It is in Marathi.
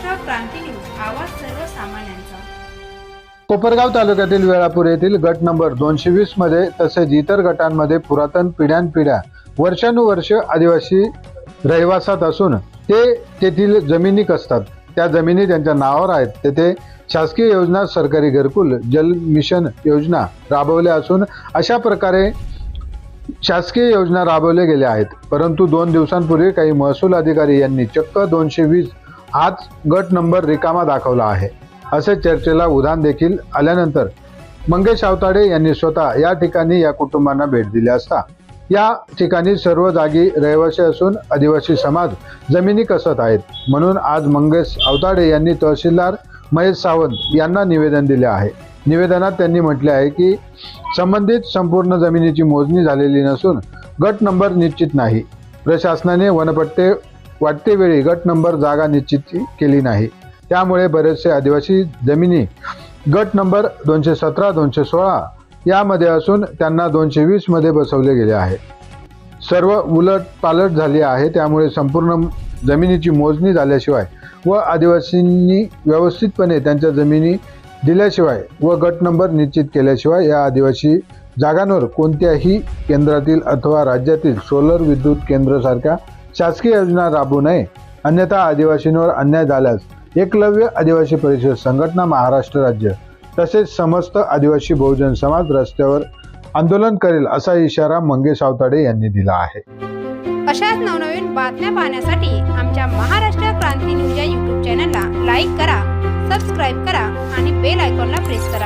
क्रांती न्यूज आवाज सर्वसामान्यांचा. कोपरगाव तालुक्यातील वेळापूर येथील गट नंबर दोनशे वीसमध्ये तसेच इतर गटांमध्ये पुरातन पिढ्यानपिढ्या वर्षानुवर्ष आदिवासी रहिवासात असून ते तेथील जमिनी कसतात त्या जमिनी त्यांच्या नावावर आहेत. तेथे शासकीय योजना सरकारी घरकुल जल मिशन योजना राबवल्या असून अशा प्रकारे शासकीय योजना राबवल्या गेल्या आहेत. परंतु दोन दिवसांपूर्वी काही महसूल अधिकारी यांनी चक्क दोनशे वीस हाच गट नंबर रिकामा दाखवला आहे. असे चर्चेला उधाण देखील आल्यानंतर मंगेश आवताडे यांनी स्वतः या ठिकाणी या कुटुंबांना भेट दिली असता. या ठिकाणी सर्व जागी रहिवासी असून आदिवासी समाज जमिनी कसत आहेत म्हणून आज मंगेश आवताडे यांनी तहसीलदार महेश सावंत यांना निवेदन दिले आहे. निवेदनात त्यांनी म्हटले आहे की संबंधित संपूर्ण जमिनीची मोजणी झालेली नसून गट नंबर निश्चित नाही. प्रशासनाने वनपट्टे वाटतेवेळी गट नंबर जागा निश्चित केली नाही. त्यामुळे बरेचसे आदिवासी जमिनी गट नंबर दोनशे सतरा दोनशे सोळा यामध्ये असून त्यांना दोनशे वीसमध्ये बसवले गेले आहे. सर्व उलट पालट झाली आहे. त्यामुळे संपूर्ण जमिनीची मोजणी झाल्याशिवाय व आदिवासींनी व्यवस्थितपणे त्यांच्या जमिनी दिल्याशिवाय व गट नंबर निश्चित केल्याशिवाय या आदिवासी जागांवर कोणत्याही केंद्रातील अथवा राज्यातील सोलर विद्युत केंद्रासारख्या शासकीय योजना राबवू नये. अन्यथा आदिवासींवर अन्याय झाल्यास एकलव्य आदिवासी परिषद संघटना महाराष्ट्र राज्य तसेच समस्त आदिवासी बहुजन समाज रस्त्यावर आंदोलन करेल असा इशारा मंगेश आवताडे यांनी दिला आहे. अशाच नवनवीन बातम्या पाहण्यासाठी आमच्या महाराष्ट्र क्रांती न्यूज या युट्यूब चॅनलला लाईक करा सबस्क्राईब करा आणि बेल आयकॉनला प्रेस करा.